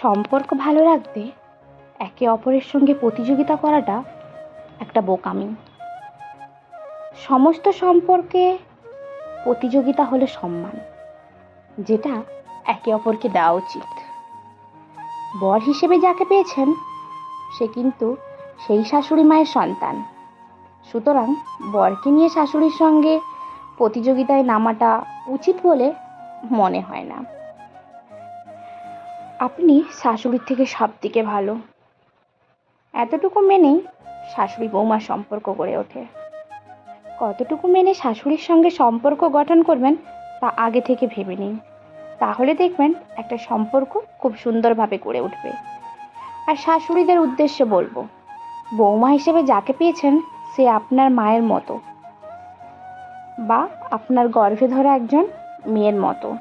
সম্পর্ক ভালো রাখতে একে অপরের সঙ্গে প্রতিযোগিতা করাটা একটা বোকামি। সমস্ত সম্পর্কে প্রতিযোগিতা হলো সম্মান, যেটা একে অপরকে দেওয়া উচিত। বর হিসেবে যাকে পেয়েছেন, সে কিন্তু সেই শাশুড়ি মায়ের সন্তান। সুতরাং বরকে নিয়ে শাশুড়ির সঙ্গে প্রতিযোগিতায় নামাটা উচিত বলে মনে হয় না। আপনি শাশুড়ির থেকে সব দিকে ভালো। এতটুকু মেনেই শাশুড়ি বৌমার সম্পর্ক গড়ে ওঠে। কতটুকু মেনে শাশুড়ির সঙ্গে সম্পর্ক গঠন করবেন তা আগে থেকে ভেবে নিন। তাহলে দেখবেন একটা সম্পর্ক খুব সুন্দরভাবে গড়ে উঠবে। আর শাশুড়িদের উদ্দেশ্যে বলব, বৌমা হিসেবে যাকে পেয়েছেন সে আপনার মায়ের মতো বা আপনার গর্ভে ধরা একজন মেয়ের মতো।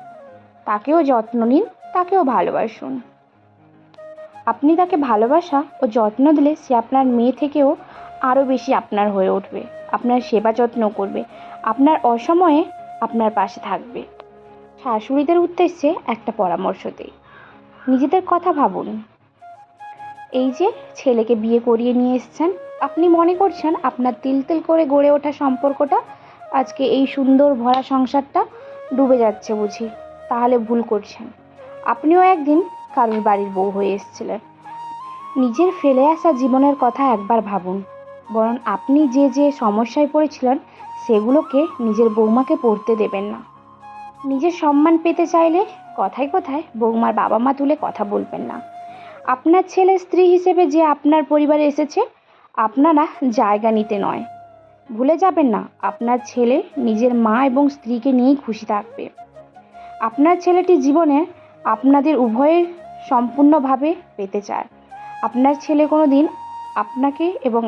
তাকেও যত্ন নিন তাকেও ভালোবাসুন। আপনি তাকে ভালোবাসা ও যত্ন দিলে সে আপনার মেয়ে থেকেও আরও বেশি আপনার হয়ে উঠবে, আপনার সেবা যত্ন করবে, আপনার অসময়ে আপনার পাশে থাকবে। শাশুড়িদের উদ্দেশ্যে একটা পরামর্শ দিই। নিজেদের কথা ভাবুন। এই যে ছেলেকে বিয়ে করিয়ে নিয়ে এসছেন, আপনি মনে করছেন আপনার তিল তিল করে গড়ে ওঠা সম্পর্কটা আজকে এই সুন্দর ভরা সংসারটা ডুবে যাচ্ছে বুঝি, তাহলে ভুল করছেন। আপনিও একদিন কারোর বাড়ির বউ হয়ে এসেছিলেন। নিজের ফেলে আসা জীবনের কথা একবার ভাবুন। বরং আপনি যে যে সমস্যায় পড়েছিলেন, সেগুলোকে নিজের বৌমাকে পড়তে দেবেন না। নিজের সম্মান পেতে চাইলে কথায় কথায় বৌমার বাবা মা তুলে কথা বলবেন না। আপনার ছেলে স্ত্রী হিসেবে যে আপনার পরিবারে এসেছে, আপনারা জায়গা নিতে নয়। ভুলে যাবেন না, আপনার ছেলে নিজের মা এবং স্ত্রীকে নিয়েই খুশি থাকবে। আপনার ছেলেটি জীবনে আপনাদের উভয়ের সম্পূর্ণভাবে পেতে চায়। আপনার ছেলে কোনো দিন আপনাকে এবং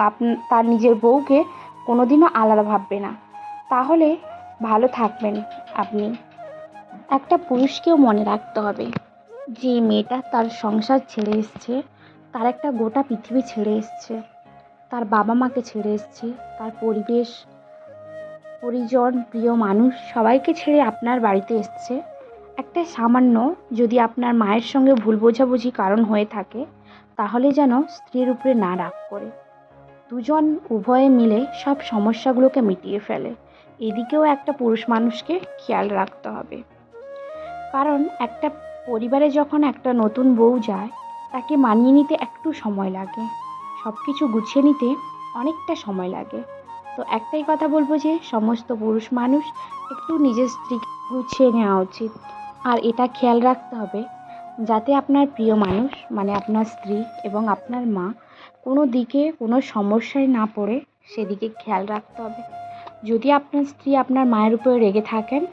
তার নিজের বউকে কোনো দিনও আলাদা ভাববে না। তাহলে ভালো থাকবেন আপনি। একটা পুরুষকেও মনে রাখতে হবে, যে মেয়েটা তার সংসার ছেড়ে এসছে, তার একটা গোটা পৃথিবী ছেড়ে এসছে। তার বাবা মাকে ছেড়ে এসছে, তার পরিবেশ, পরিজন, প্রিয় মানুষ সবাইকে ছেড়ে আপনার বাড়িতে এসছে। একটা সামান্য যদি আপনার মায়ের সঙ্গে ভুল বোঝাবুঝি কারণ হয়ে থাকে, তাহলে যেন স্ত্রীর উপরে না রাগ করে। দুজন উভয়ে মিলে সব সমস্যাগুলোকে মিটিয়ে ফেলে। এদিকেও একটা পুরুষ মানুষকে খেয়াল রাখতে হবে। কারণ একটা পরিবারে যখন একটা নতুন বউ যায়, তাকে মানিয়ে নিতে একটু সময় লাগে। সব কিছু গুছিয়ে নিতে অনেকটা সময় লাগে। তো একটাই কথা বলব যে, সমস্ত পুরুষ মানুষ একটু নিজের স্ত্রীকে গুছিয়ে নেওয়া উচিত। আর এটা খেয়াল রাখতে হবে যাতে আপনার প্রিয় মানুষ মানে আপনার স্ত্রী এবং আপনার মা কোনো দিকে কোনো সমস্যায় না পড়ে, সেদিকে খেয়াল রাখতে হবে। যদি আপনার স্ত্রী আপনার মায়ের উপরে রেগে থাকেন,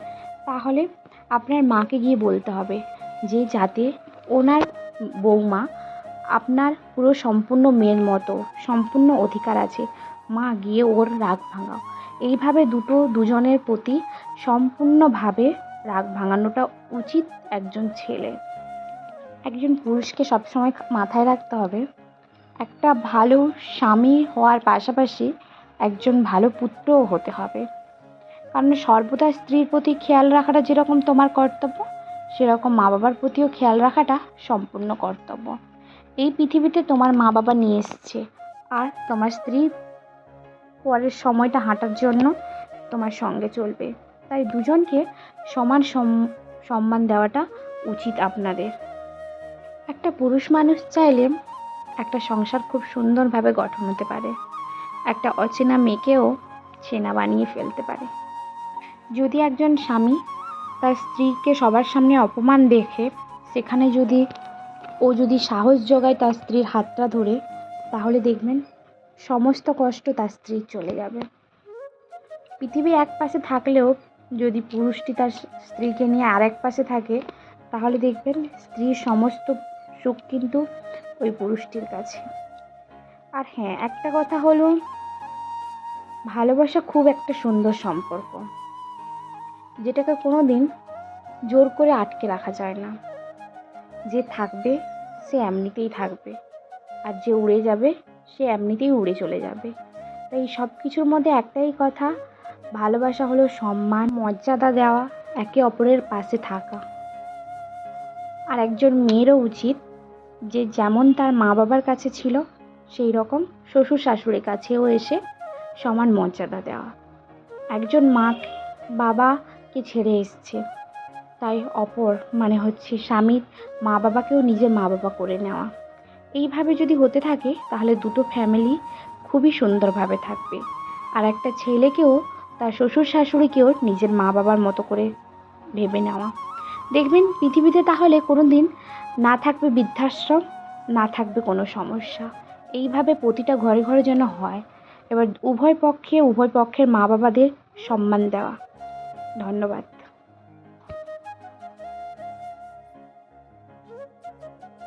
তাহলে আপনার মাকে গিয়ে বলতে হবে যে যাতে ওনার বৌমা আপনার পুরো সম্পূর্ণ মেয়ের মতো, সম্পূর্ণ অধিকার আছে, মা গিয়ে ওর রাগ ভাঙাও। এইভাবে দুটো দুজনের প্রতি সম্পূর্ণভাবে রাগ ভাঙানোটা উচিত একজন ছেলে। একজন পুরুষকে সবসময় মাথায় রাখতে হবে। একটা ভালো স্বামী হওয়ার পাশাপাশি একজন ভালো পুত্রও হতে হবে। কারণ সর্বদা স্ত্রীর প্রতি খেয়াল রাখাটা যেরকম তোমার কর্তব্য, সেরকম মা বাবার প্রতিও খেয়াল রাখাটা সম্পূর্ণ কর্তব্য। এই পৃথিবীতে তোমার মা বাবা নিয়ে এসছে। আর তোমার স্ত্রী পরের সময়টা হাঁটার জন্য তোমার সঙ্গে চলবে। তাই দুজনকে সমান সম- সম্মান দেওয়াটা উচিত আপনাদের। একটা পুরুষ মানুষ চাইলে একটা সংসার খুব সুন্দরভাবে গঠন হতে পারে। একটা অচেনা মেয়েকেও চেনা বানিয়ে ফেলতে পারে। যদি একজন স্বামী তার স্ত্রীকে সবার সামনে অপমান দেখে, সেখানে যদি ও যদি সাহস জোগায় তার স্ত্রীর হাতটা ধরে, তাহলে দেখবেন সমস্ত কষ্ট তার স্ত্রীর চলে যাবে। পৃথিবী এক পাশে থাকলেও যদি পুরুষটি তার স্ত্রীকে নিয়ে আর এক পাশে থাকে, তাহলে দেখবেন স্ত্রীর সমস্ত সুখ কিন্তু ওই পুরুষটির কাছে। আর হ্যাঁ একটা কথা হলো, ভালোবাসা খুব একটা সুন্দর সম্পর্ক, যেটাকে কোনো দিন জোর করে আটকে রাখা যায় না। যে থাকবে, সে এমনিতেই থাকবে। আর যে উড়ে যাবে, সে এমনিতেই উড়ে চলে যাবে। তাই সব কিছুর মধ্যে একটাই কথা ভালোবাসা হলো সম্মান, মর্যাদা দেওয়া, একে অপরের পাশে থাকা। আর একজন মেয়েরও উচিত যে যেমন তার মা বাবার কাছে ছিল, সেই রকম শ্বশুর শাশুড়ির কাছেও এসে সমান মর্যাদা দেওয়া। একজন মা বাবাকে ছেড়ে এসছে। তাই অপর মানে হচ্ছে স্বামীর মা বাবাকেও নিজের মা বাবা করে নেওয়া। এইভাবে যদি হতে থাকে, তাহলে দুটো ফ্যামিলি খুবই সুন্দরভাবে থাকবে। আর একটা ছেলেকেও তার শ্বশুর শাশুড়িকেও নিজের মা বাবার মতো করে ভেবে নেওয়া। দেখবেন পৃথিবীতে তাহলে কোনো দিন না থাকবে বৃদ্ধাশ্রম, না থাকবে কোনো সমস্যা। এইভাবে প্রতিটা ঘরে ঘরে যেন হয়। এবার উভয় পক্ষে, উভয় পক্ষের মা বাবাদের সম্মান দেওয়া। ধন্যবাদ।